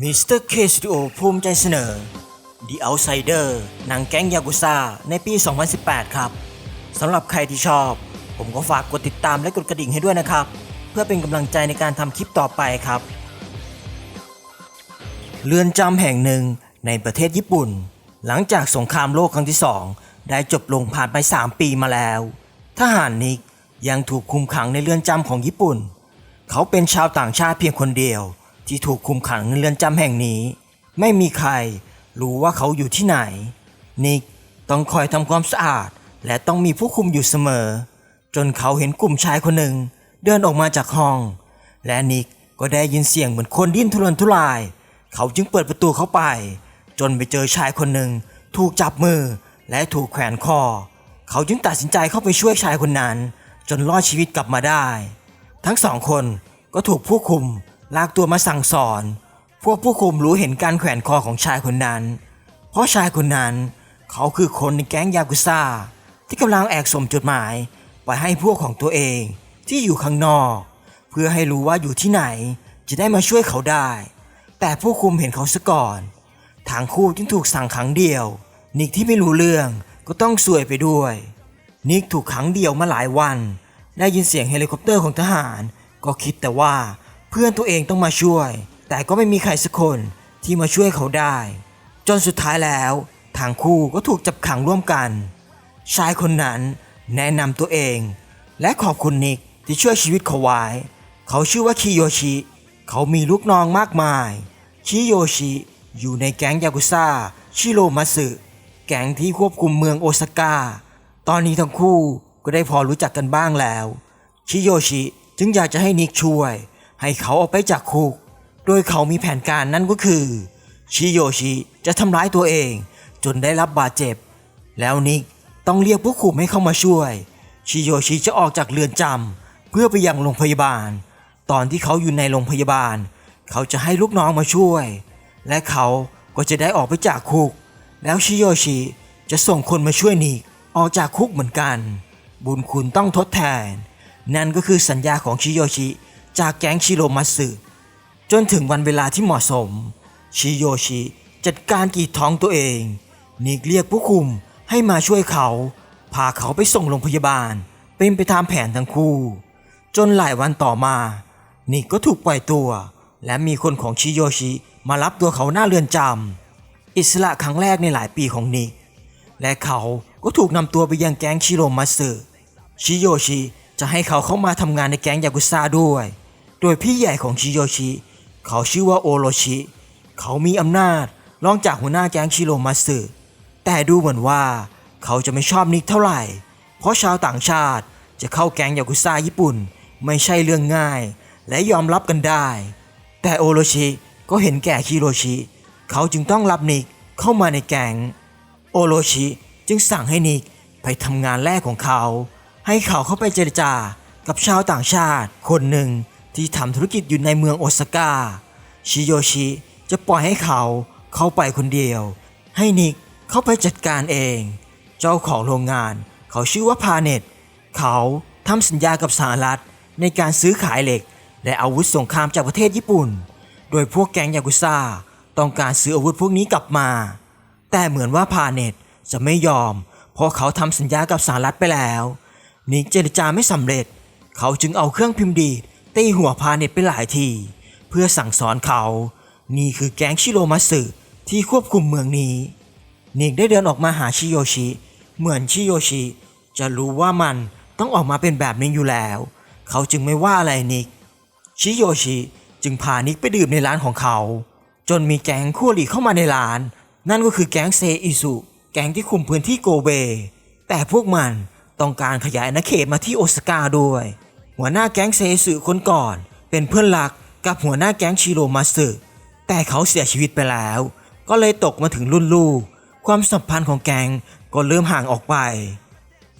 มิสเตอร์เคสตูดิโอภูมิใจเสนอ The Outsider หนังแก๊งยากุซ่าในปี 2018 ครับ สำหรับใครที่ชอบ ผมก็ฝากกดติดตามและกดกระดิ่งให้ด้วยนะครับ เพื่อเป็นกำลังใจในการทำคลิปต่อไปครับ เรือนจำแห่งหนึ่งในประเทศญี่ปุ่น หลังจากสงครามโลกครั้งที่สองได้จบลงผ่านไป 3 ปีมาแล้ว ทหารนิกยังถูกคุมขังในเรือนจำของญี่ปุ่น เขาเป็นชาวต่างชาติเพียงคนเดียว ที่ถูกคุมขังในเรือนจำแห่งนี้ ไม่มีใครรู้ว่าเขาอยู่ที่ไหน นิกต้องคอยทำความสะอาด และต้องมีผู้คุมอยู่เสมอ จนเขาเห็นกลุ่มชายคนหนึ่ง เดินออกมาจากห้อง และนิกก็ได้ยินเสียงเหมือนคนดิ้นทุรนทุราย เขาจึงเปิดประตูเข้าไป จนไปเจอชายคนหนึ่ง ถูกจับมือและถูกแขวนคอ เขาจึงตัดสินใจเข้าไปช่วยชายคนนั้น จนรอดชีวิตกลับมาได้ ทั้งสองคนก็ถูกผู้คุม ลากตัวมาสั่งสอน พวกผู้คุมรู้เห็นการแขวนคอของชายคนนั้น เพราะชายคนนั้นเขาคือคนในแก๊งยากุซ่า ที่กำลังแอกส่งจดหมายไปให้พวกของตัวเองที่อยู่ข้างนอก เพื่อให้รู้ว่าอยู่ที่ไหนจะได้มาช่วยเขาได้ แต่ผู้คุมเห็นเขาซะก่อน ทางคู่จึงถูกสั่งขังเดียว นิกที่ไม่รู้เรื่องก็ต้องซวยไปด้วย นิกถูกขังเดียวมาหลายวัน ได้ยินเสียงเฮลิคอปเตอร์ของทหาร ก็คิดแต่ว่า เพื่อนตัวเองต้องมาช่วย แต่ก็ไม่มีใครสักคนที่มาช่วยเขาได้ จนสุดท้ายแล้วทางคู่ก็ถูกจับขังร่วมกัน ชายคนนั้นแนะนำตัวเอง และขอบคุณนิกที่ช่วยชีวิตเขาไว้ เขาชื่อว่าคิโยชิ เขามีลูกน้องมากมายคิโยชิอยู่ในแก๊งยากุซ่าชิโรมัสึแก๊งที่ควบคุมเมืองโอซาก้า ตอนนี้ทั้งคู่ก็ได้พอรู้จักกันบ้างแล้ว ชิโยชิจึงอยากจะให้นิกช่วย ให้เขาออกไปจากคุก โดยเขามีแผนการนั่นก็คือ ชิโยชิจะทำร้ายตัวเอง จนได้รับบาดเจ็บ แล้วนิกต้องเรียกผู้คุมให้เข้ามาช่วย ชิโยชิจะออกจากเรือนจำเพื่อไปยังโรงพยาบาล ตอนที่เขาอยู่ในโรงพยาบาล เขาจะให้ลูกน้องมาช่วย และเขาก็จะได้ออกไปจากคุก แล้วชิโยชิจะส่งคนมาช่วยนิกออกจากคุกเหมือนกัน บุญคุณต้องทดแทน นั่นก็คือสัญญาของชิโยชิ จากแก๊งชิโรมัตสึจนถึงวันเวลาที่เหมาะสม ชิโยชิจัดการกีดท้องตัวเอง นิกเรียกผู้คุมให้มาช่วยเขา พาเขาไปส่งโรงพยาบาล เป็นไปตามแผนทั้งคู่ จนหลายวันต่อมา นิกก็ถูกปล่อยตัว และมีคนของชิโยชิมารับตัวเขาหน้าเรือนจำอิสระครั้งแรกในหลายปีของนิก และเขาก็ถูกนำตัวไปยังแก๊งชิโรมัตสึชิโยชิจะให้เขาเข้ามาทำงานในแก๊งยากุซ่าด้วย โดยพี่ใหญ่ของชิโยชิ เขาชื่อว่าโอโรชิ เขามีอำนาจรองจากหัวหน้าแก๊งชิโรมัสึแต่ดูเหมือนว่าเขาจะไม่ชอบนิกเท่าไหร่ เพราะชาวต่างชาติจะเข้าแก๊งยากุซ่าญี่ปุ่น ไม่ใช่เรื่องง่าย และยอมรับกันได้ แต่โอโรชิก็เห็นแก่คิโรชิ เขาจึงต้องรับนิกเข้ามาในแก๊งโอโรชิจึงสั่งให้นิกไปทำงานแรกของเขา ให้เขาเข้าไปเจรจากับชาวต่างชาติคนหนึ่ง ที่ทำธุรกิจอยู่ในเมืองโอซาก้า ชิโยชิจะปล่อยให้เขาเข้าไปคนเดียว ให้นิกเข้าไปจัดการเอง เจ้าของโรงงานเขาชื่อว่าพาเน็ต เขาทำสัญญากับสหรัฐในการซื้อขายเหล็ก และอาวุธสงครามจากประเทศญี่ปุ่น โดยพวกแก๊งยากุซ่าต้องการซื้ออาวุธพวกนี้กลับมา แต่เหมือนว่าพาเน็ตจะไม่ยอม เพราะเขาทำสัญญากับสหรัฐไปแล้วนิกเจรจาไม่สำเร็จ เขาจึงเอาเครื่องพิมพ์ดีด ตีหัวพาเน็ตไปหลายที เพื่อสั่งสอนเขา นี่คือแก๊งชิโรมัสึที่ควบคุมเมืองนี้นิกได้เดินออกมาหาชิโยชิ เหมือนชิโยชิ จะรู้ว่ามันต้องออกมาเป็นแบบนี้อยู่แล้ว เขาจึงไม่ว่าอะไรนิก ชิโยชิจึงพานิกไปดื่มในร้านของเขา จนมีแก๊งคู่หลีเข้ามาในร้าน นั่นก็คือแก๊งเซอิสุ แก๊งที่คุมพื้นที่โกเบ แต่พวกมันต้องการขยายอาณาเขตมาที่โอซาก้าด้วย หัวหน้าแก๊งเซอิสุคนก่อน เป็นเพื่อนรักกับหัวหน้าแก๊งชิโรมัตสึแต่เขาเสียชีวิตไปแล้ว ก็เลยตกมาถึงรุ่นลูก ความสัมพันธ์ของแก๊งก็เริ่มห่างออกไป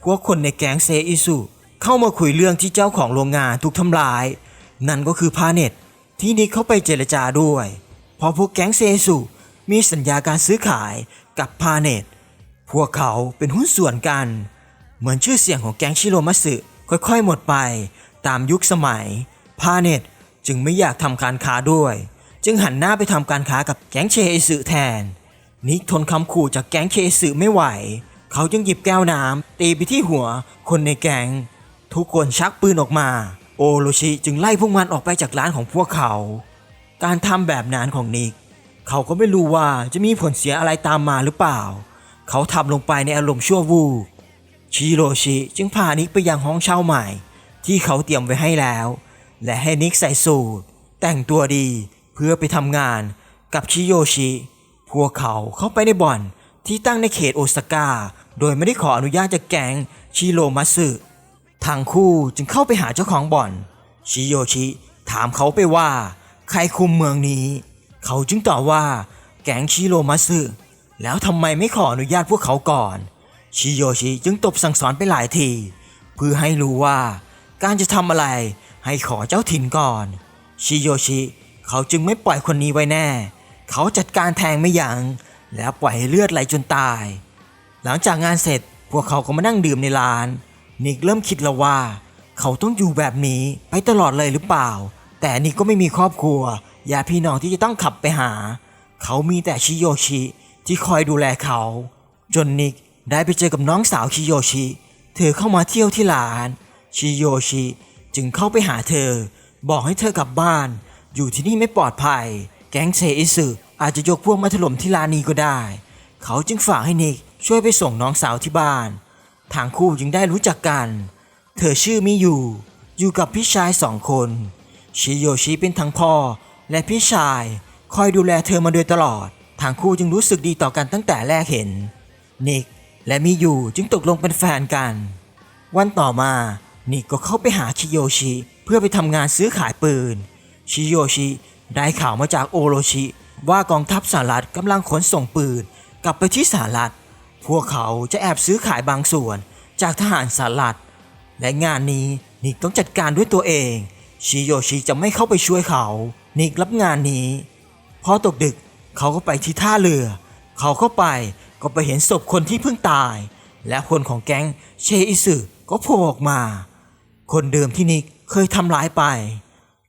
พวกคนในแก๊งเซอิสุเข้ามาคุยเรื่องที่เจ้าของโรงงานถูกทำลาย นั่นก็คือพาเน็ตที่นิกเข้าไปเจรจาด้วยพราะพวกแก๊งเซอิสุมีสัญญาการซื้อขายกับพาเน็ตพวกเขาเป็นหุ้นส่วนกัน เหมือนชื่อเสียงของแก๊งชิโรมัสึค่อยๆ หมดไป ตามยุคสมัย พาเน็ตจึงไม่อยากทำการค้าด้วย จึงหันหน้าไปทำการค้ากับแก๊งเชอิสึแทน นิกทนคำขู่จากแก๊งเชอิสึไม่ไหว เขาจึงหยิบแก้วน้ำตีไปที่หัวคนในแก๊งทุกคนชักปืนออกมา โอโรชิจึงไล่พวกมันออกไปจากร้านของพวกเขา การทำแบบนั้นของนิก เขาก็ไม่รู้ว่าจะมีผลเสียอะไรตามมาหรือเปล่า เขาทำลงไปในอารมณ์ชั่ววูบชิโรชิจึงพานิกไปยังห้องเช่าใหม่ ที่เขาเตรียมไว้ให้แล้ว และให้นิกใส่สูทแต่งตัวดีเพื่อไปทำงานกับชิโยชิ พวกเขาเข้าไปในบ่อนที่ตั้งในเขตโอซาก้า โดยไม่ได้ขออนุญาตจากแก๊งชิโรมัสึทางคู่จึงเข้าไปหาเจ้าของบ่อน ชิโยชิถามเขาไปว่า ใครคุมเมืองนี้ เขาจึงตอบว่า แก๊งชิโรมัสึแล้วทำไมไม่ขออนุญาตพวกเขาก่อน ชิโยชิจึงตบสั่งสอนไปหลายที เพื่อให้รู้ว่า การจะทำอะไร ให้ขอเจ้าถิ่นก่อน ชิโยชิ เขาจึงไม่ปล่อยคนนี้ไว้แน่ เขาจัดการแทงไม่ยัง้งแล้วปล่อยให้เลือดไหลจนตาย หลังจากงานเสร็จพวกเขาก็มานั่งดื่มในร้าน นิกเริ่มคิดแล้วว่า เขาต้องอยู่แบบนี้ไปตลอดเลยหรือเปล่า แต่นิกก็ไม่มีครอบครัวญาติพี่น้องที่จะต้องขับไปหา เขามีแต่ชิโยชิที่คอยดูแลเขา จนนิกได้ไปเจอกับน้องสาวชิโยชิ เธอเข้ามาเที่ยวที่ร้าน ชิโยชิจึงเข้าไปหาเธอ บอกให้เธอกลับบ้าน อยู่ที่นี่ไม่ปลอดภัย แก๊งเซอิสึอาจจะยกพวกมาถล่มที่ร้านนี้ก็ได้ เขาจึงฝากให้นิกช่วยไปส่งน้องสาวที่บ้านทางคู่จึงได้รู้จักกัน เธอชื่อมิยูอยู่กับพี่ชายสองคนชิโยชิเป็นทั้งพ่อและพี่ชายคอยดูแลเธอมาโดยตลอด ทางคู่จึงรู้สึกดีต่อกันตั้งแต่แรกเห็น นิกและมิยูจึงตกลงเป็นแฟนกัน วันต่อมา นิกก็เข้าไปหาชิโยชิเพื่อไปทำงานซื้อขายปืน ชิโยชิได้ข่าวมาจากโอโรชิ ว่ากองทัพสหรัฐกำลังขนส่งปืน กลับไปที่สหรัฐ พวกเขาจะแอบซื้อขายบางส่วนจากทหารสหรัฐ และงานนี้นิกต้องจัดการด้วยตัวเอง ชิโยชิจะไม่เข้าไปช่วยเขา นิกรับงานนี้ พอตกดึกเขาก็ไปที่ท่าเรือ เขาเข้าไปก็ไปเห็นศพคนที่เพิ่งตาย และคนของแก๊งเชอิสึก็โผล่ออกมา คนเดิมที่นิกเคยทำร้ายไป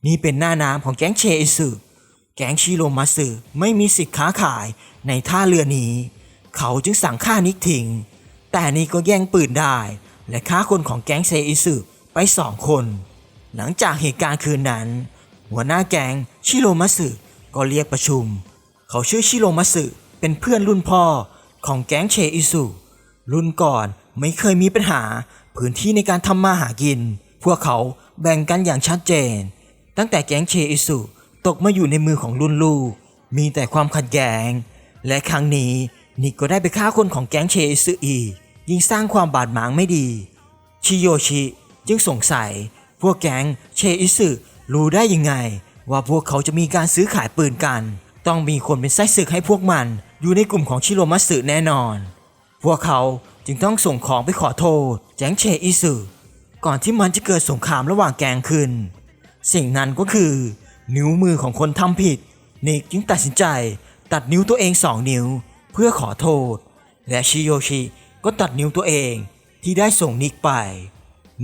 นี่เป็นหน้าน้ำของแก๊งเชอิสึแก๊งชิโรมัสึไม่มีสิทธิ์ค้าขายในท่าเรือนี้ เขาจึงสั่งฆ่านิกทิ้งแต่นี่ก็แย่งปืนได้ และฆ่าคนของแก๊งเซอิสึไปสองคน หลังจากเหตุการณ์คืนนั้น หัวหน้าแก๊งชิโรมัสึก็เรียกประชุม เขาชื่อชิโรมัสึเป็นเพื่อนรุ่นพ่อของแก๊งเชอิสุรุ่นก่อนไม่เคยมีปัญหาพื้นที่ในการทำมาหากิน พวกเขาแบ่งกันอย่างชัดเจน ตั้งแต่แก๊งเชอิสุตกมาอยู่ในมือของรุ่นลูก มีแต่ความขัดแย้ง และครั้งนี้นิกก็ได้ไปฆ่าคนของแก๊งเชอิสุอีกยิ่งสร้างความบาดหมางไม่ดี ชิโยชิจึงสงสัย พวกแก๊งเชอิสึรู้ได้ยังไง ว่าพวกเขาจะมีการซื้อขายปืนกัน ต้องมีคนเป็นไส้ศึกให้พวกมันอยู่ในกลุ่มของชิโรมัสึแน่นอน พวกเขาจึงต้องส่งของไปขอโทษแก๊งเชอิสึ ก่อนที่มันจะเกิดสงครามระหว่างแกงขึ้น สิ่งนั้นก็คือ นิ้วมือของคนทำผิดนิกจึงตัดสินใจตัดนิ้วตัวเองสองนิ้ว เพื่อขอโทษ และชิโยชิก็ตัดนิ้วตัวเองที่ได้ส่งนิกไป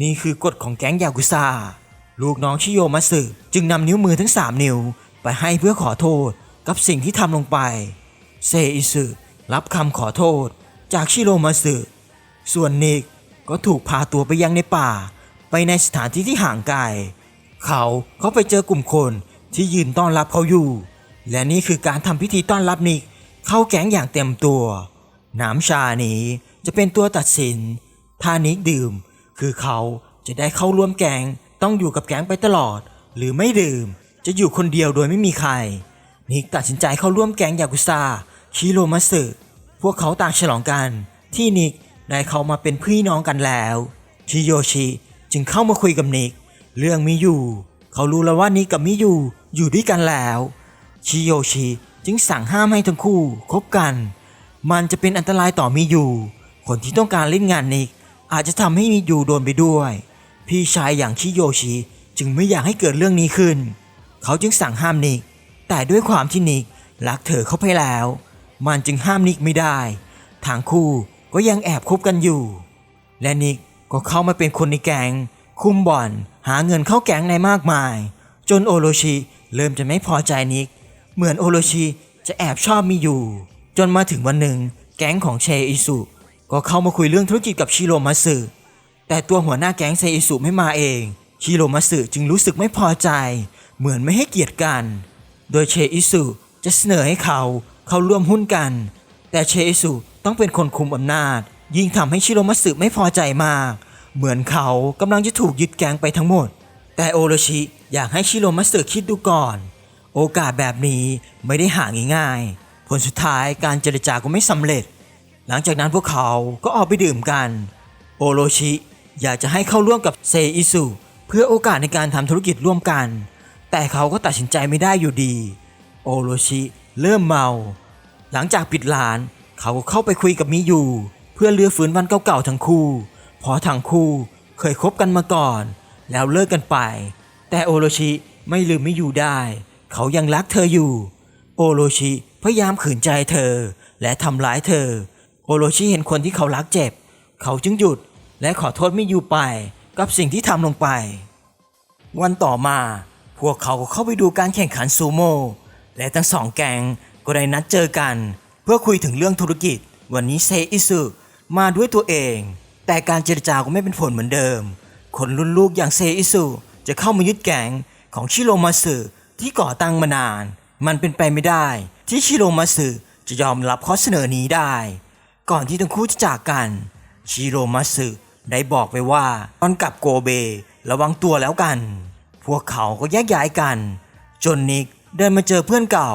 นี่คือกฎของแก๊งยากุซ่า ลูกน้องชิโยมัสึจึงนำนิ้วมือทั้ง3นิ้ว ไปให้เพื่อขอโทษกับสิ่งที่ทำลงไป เซอิสึรับคำขอโทษจากชิโรมัสึส่วนนิก ก็ถูกพาตัวไปยังในป่า ไปในสถานที่ที่ห่างไกล เขาเขาไปเจอกลุ่มคนที่ยืนต้อนรับเขาอยู่ และนี่คือการทำพิธีต้อนรับนิกเข้าแก๊งอย่างเต็มตัว น้ำชานี้จะเป็นตัวตัดสิน ถ้านิกดื่ม คือเขาจะได้เข้าร่วมแก๊งต้องอยู่กับแก๊งไปตลอด หรือไม่ดื่ม จะอยู่คนเดียวโดยไม่มีใคร นิกตัดสินใจเข้าร่วมแก๊งยากุซ่าชิโรมัสึพวกเขาต่างฉลองกัน ที่นิก ได้เข้ามาเป็นพี่น้องกันแล้วชิโยชิจึงเข้ามาคุยกับนิก เรื่องมิยูเขารู้แล้วว่านิกกับมิยูอยู่ด้วยกันแล้วชิโยชิจึงสั่งห้ามให้ทั้งคู่คบกัน มันจะเป็นอันตรายต่อมิยูคนที่ต้องการเล่นงานนิก อาจจะทำให้มิยูโดนไปด้วย พี่ชายอย่างชิโยชิจึงไม่อยากให้เกิดเรื่องนี้ขึ้น เขาจึงสั่งห้ามนิก แต่ด้วยความที่นิกรักเธอเข้าไปแล้ว มันจึงห้ามนิกไม่ได้ทางคู่ ก็ยังแอบคบกันอยู่ และนิกก็เข้ามาเป็นคนในแกง คุมบ่อนหาเงินเข้าแกงในมากมาย จนโอโรชิเริ่มจะไม่พอใจนิก เหมือนโอโรชิจะแอบชอบมีอยู่ จนมาถึงวันหนึ่งแก๊งของเชอิสุก็เข้ามาคุยเรื่องธุรกิจกับชิโรมัสึแต่ตัวหัวหน้าแก๊งเชอิสุไม่มาเอง ชิโรมัสึจึงรู้สึกไม่พอใจ เหมือนไม่ให้เกียรติกัน โดยเชอิสุจะเสนอให้เขาเข้าร่วมหุ้นกัน แต่เชอิสุ ต้องเป็นคนคุมอำนาจ ยิ่งทำให้ชิโรมัสึไม่พอใจมาก เหมือนเขากำลังจะถูกยึดแกงไปทั้งหมด แต่โอโรชิอยากให้ชิโรมัสึคิดดูก่อน โอกาสแบบนี้ไม่ได้หาง่ายๆผลสุดท้ายการเจรจาก็ไม่สำเร็จ หลังจากนั้นพวกเขาก็ออกไปดื่มกัน โอโรชิอยากจะให้เข้าร่วมกับเซอิสุเพื่อโอกาสในการทำธุรกิจร่วมกัน แต่เขาก็ตัดสินใจไม่ได้อยู่ดี โอโรชิเริ่มเมา หลังจากปิดร้าน เขาก็เข้าไปคุยกับมิยูเพื่อเลือฟื้นวันเก่าๆทั้งคู่เพราะทั้งคู่เคยคบกันมาก่อน แล้วเลิกกันไป แต่โอโรชิไม่ลืมมิยูได้ เขายังรักเธออยู่ โอโรชิพยายามขืนใจเธอ และทำร้ายเธอ โอโรชิเห็นคนที่เขารักเจ็บ เขาจึงหยุดและขอโทษมิยูไปกับสิ่งที่ทำลงไป วันต่อมา พวกเขาก็เข้าไปดูการแข่งขันซูโม่และทั้งสองแกงก็ได้นัดเจอกัน พื่อคุยถึงเรื่องธุรกิจ วันนี้เซอิสึมาด้วยตัวเอง แต่การเจรจาก็ไม่เป็นผลเหมือนเดิม คนรุ่นลูกอย่างเซอิสึจะเข้ามายึดแก๊งของชิโรมาสึที่ก่อตั้งมานาน มันเป็นไปไม่ได้ ที่ชิโรมาสึจะยอมรับข้อเสนอนี้ได้ ก่อนที่ทั้งคู่จะจากกันชิโรมาสึได้บอกไปว่าตอนกลับโกเบระวังตัวแล้วกัน พวกเขาก็แยกย้ายกัน จนนิกเดินมาเจอเพื่อนเก่า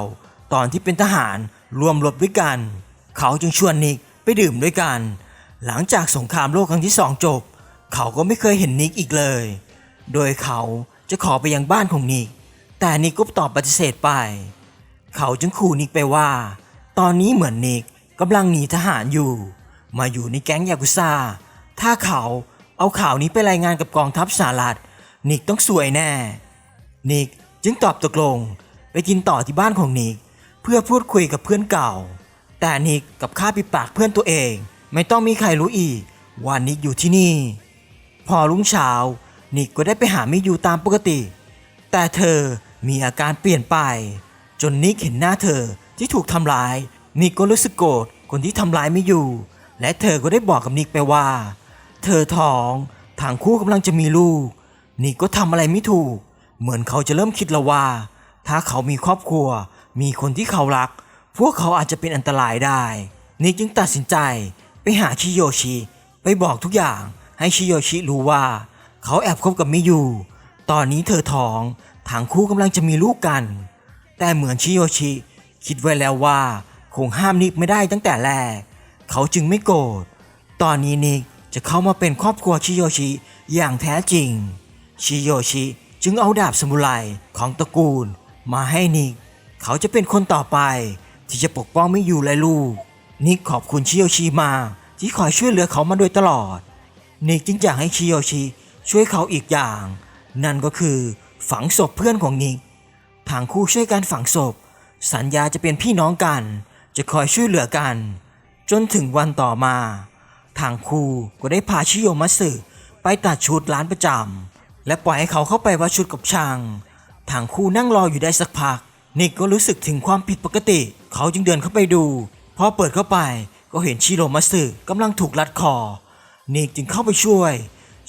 ตอนที่เป็นทหาร รวมรบด้วยกัน เขาจึงชวนนิกไปดื่มด้วยกัน หลังจากสงครามโลกครั้งที่สองจบ เขาก็ไม่เคยเห็นนิกอีกเลย โดยเขาจะขอไปยังบ้านของนิก แต่นิกก็ตอบปฏิเสธไป เขาจึงขู่นิกไปว่า ตอนนี้เหมือนนิกกำลังหนีทหารอยู่ มาอยู่ในแก๊งยากุซ่า ถ้าเขาเอาข่าวนี้ไปรายงานกับกองทัพสหรัฐ นิกต้องสวยแน่ นิกจึงตอบตกลง ไปกินต่อที่บ้านของนิก เพื่อพูดคุยกับเพื่อนเก่า แต่นิกกับข้าปิดปากเพื่อนตัวเอง ไม่ต้องมีใครรู้อีกว่านิกอยู่ที่นี่ พอรุ่งเช้านิกก็ได้ไปหามิยูตามปกติ แต่เธอมีอาการเปลี่ยนไป จนนิกเห็นหน้าเธอที่ถูกทำร้ายนิกก็รู้สึกโกรธคนที่ทำร้ายม่อยู่และเธอก็ได้บอกกับนิกไปว่า เธอท้องทางคู่กำลังจะมีลูก นิกก็ทำอะไรไม่ถูก เหมือนเขาจะเริ่มคิดแล้วว่า ถ้าเขามีครอบครัว มีคนที่เขารัก พวกเขาอาจจะเป็นอันตรายได้นิกจึงตัดสินใจไปหาชิโยชิ ไปบอกทุกอย่างให้ชิโยชิรู้ว่า เขาแอบคบกับมิยู ตอนนี้เธอท้องทางคู่กำลังจะมีลูกกัน แต่เหมือนชิโยชิ คิดไว้แล้วว่า คงห้ามนิกไม่ได้ตั้งแต่แรก เขาจึงไม่โกรธ ตอนนี้นิกจะเข้ามาเป็นครอบครัวชิโยชิอย่างแท้จริง ชิโยชิจึงเอาดาบสมุไรของตระกูลมาให้นิก เขาจะเป็นคนต่อไป ที่จะปกป้องไม่อยู่และลูก นิกขอบคุณชิโยชิมาที่คอยช่วยเหลือเขามาโดยตลอด นิกจึงอยากให้ชิโยชิช่วยเขาอีกอย่าง นั่นก็คือฝังศพเพื่อนของนิกทางคู่ช่วยกันฝังศพ สัญญาจะเป็นพี่น้องกัน จะคอยช่วยเหลือกัน จนถึงวันต่อมา ทางคู่ก็ได้พาชิโยมัสึไปตัดชุดร้านประจำและปล่อยให้เขาเข้าไปวัดชุดกับช่างทางคู่นั่งรออยู่ได้สักพัก นิกก็รู้สึกถึงความผิดปกติ เขาจึงเดินเข้าไปดู พอเปิดเข้าไปก็เห็นชิโรมัสึกำลังถูกรัดคอ นิกจึงเข้าไปช่วย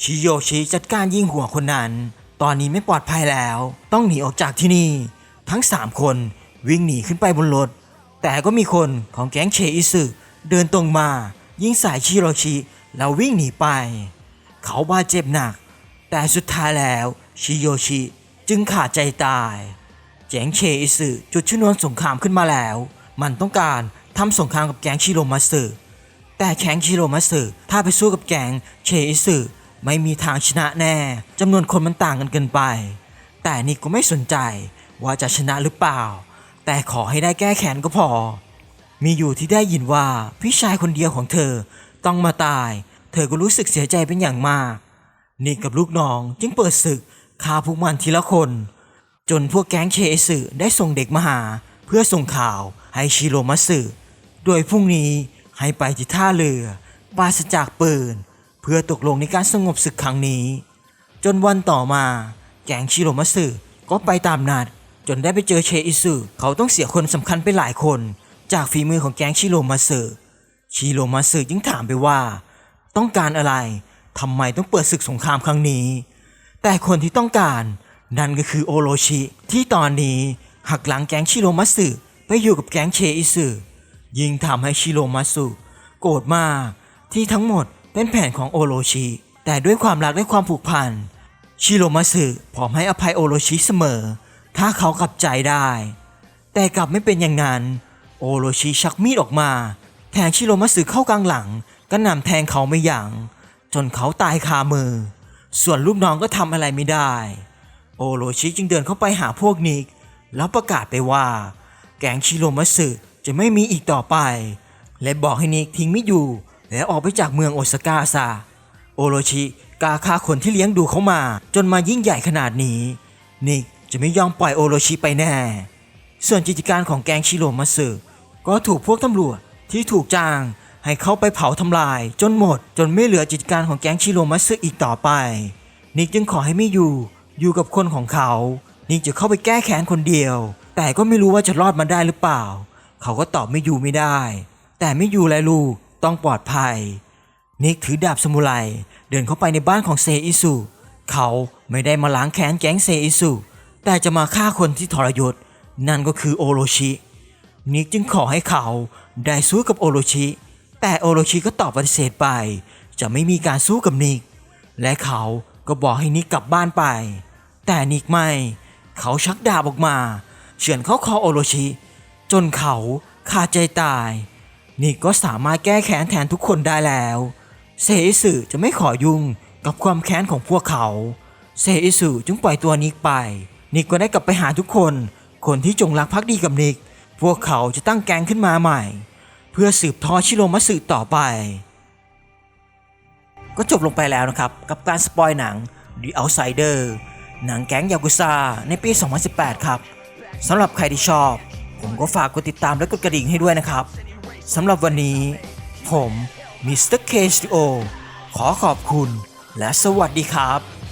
ชิโยชิจัดการยิงหัวคนนั้น ตอนนี้ไม่ปลอดภัยแล้ว ต้องหนีออกจากที่นี่ ทั้งสามคนวิ่งหนีขึ้นไปบนรถ แต่ก็มีคนของแก๊งเชอิสึเดินตรงมา ยิงใส่ชิโรชิแล้ววิ่งหนีไป เขาบาดเจ็บหนัก แต่สุดท้ายแล้วชิโยชิจึงขาดใจตาย แก๊งเชอิสึจุดชนวนสงครามขึ้นมาแล้ว มันต้องการทำสงครามกับแก๊งชิโรมัสึแต่แก๊งชิโรมัสึถ้าไปสู้กับแก๊งเชอิสึไม่มีทางชนะแน่จำนวนคนมันต่างกันเกินไป แต่นิกก็ไม่สนใจว่าจะชนะหรือเปล่า แต่ขอให้ได้แก้แค้นก็พอ มีอยู่ที่ได้ยินว่าพี่ชายคนเดียวของเธอต้องมาตาย เธอก็รู้สึกเสียใจเป็นอย่างมากนิกกับลูกน้องจึงเปิดศึกฆ่าพวกมันทีละคน จนพวกแก๊งเคสึได้ส่งเด็กมาหา เพื่อส่งข่าวให้ชิโรมัสึโดยพรุ่งนี้ให้ไปที่ท่าเรือปราศจากปืน เพื่อตกลงในการสงบศึกครั้งนี้ จนวันต่อมา แก๊งชิโรมัสึก็ไปตามนัด จนได้ไปเจอเชอิสึเขาต้องเสียคนสำคัญไปหลายคน จากฝีมือของแก๊งชิโรมาสึชิโรมาสึจึงถามไปว่า ต้องการอะไรทำไมต้องเปิดศึกสงครามครั้งนี้ แต่คนที่ต้องการ นั่นก็คือโอโรชิ ที่ตอนนี้หักหลังแก๊งชิโรมัสึไปอยู่กับแก๊งเชอิสึยิ่งทำให้ชิโรมัสึโกรธมากที่ทั้งหมดเป็นแผนของโอโรชิ แต่ด้วยความรักและความผูกพันชิโรมัสึพร้อมให้อภัยโอโรชิเสมอ ถ้าเขากลับใจได้ แต่กลับไม่เป็นอย่างนั้น โอโรชิชักมีดออกมา แทงชิโรมัสึเข้ากลางหลังก็นำแทงเขาไม่ยัง้งจนเขาตายคามือ ส่วนลูกน้องก็ทำอะไรไม่ได้ โอโรชิจึงเดินเข้าไปหาพวกนิกแล้วประกาศไปว่า แกงชิโรมัสึจะไม่มีอีกต่อไป และบอกให้นิกทิ้งมิดอยู่ แล้วออกไปจากเมืองโอซาก้าซะโอโรชิกาฆ่าคนที่เลี้ยงดูเขามา จนมายิ่งใหญ่ขนาดนี้ นิกจะไม่ยอมปล่อยโอโรชิไปแน่ ส่วนกิจการของแกงชิโรมัสึก็ถูกพวกตำรวจที่ถูกจ้างให้เข้าไปเผาทำลาย จนหมด จนไม่เหลือกิจการของแก๊งชิโรมัสึอีกต่อไป นิกจึงขอให้ไม่อยู่ อยู่กับคนของเขา นิกจะเข้าไปแก้แค้นคนเดียว แต่ก็ไม่รู้ว่าจะรอดมาได้หรือเปล่า เขาก็ตอบไม่อยู่ไม่ได้ แต่ไม่อยู่และลูกต้องปลอดภัย นิกถือดาบสมุไรเดินเข้าไปในบ้านของเซอิสุ เขาไม่ได้มาล้างแค้นแก๊งเซอิสุ แต่จะมาฆ่าคนที่ทรยศ นั่นก็คือโอโรชิ นิกจึงขอให้เขาได้สู้กับโอโรชิ แต่โอโรชิก็ตอบปฏิเสธไป จะไม่มีการสู้กับนิก และเขา ก็บอกให้นิกกลับบ้านไป แต่นิกไม่ เขาชักดาบออกมา เฉือนเข้าคอโอโรชิ จนเขาขาดใจตาย นิกก็สามารถแก้แค้นแทนทุกคนได้แล้ว เซอิสึจะไม่ขอยุ่งกับความแค้นของพวกเขา เซอิสึจึงปล่อยตัวนิกไป นิกก็ได้กลับไปหาทุกคน คนที่จงรักภักดีกับนิก พวกเขาจะตั้งแก๊งขึ้นมาใหม่ เพื่อสืบทอดชิโรมัสึต่อไป ก็จบลงไปแล้วนะครับ กับการสปอยหนัง The Outsider หนังแก๊งยากุซ่าในปี 2018 ครับสำหรับใครที่ชอบ ผมก็ฝากกดติดตามและกดกระดิ่งให้ด้วยนะครับสำหรับวันนี้ ผมมิสเตอร์เคสตูโอขอขอบคุณ และสวัสดีครับ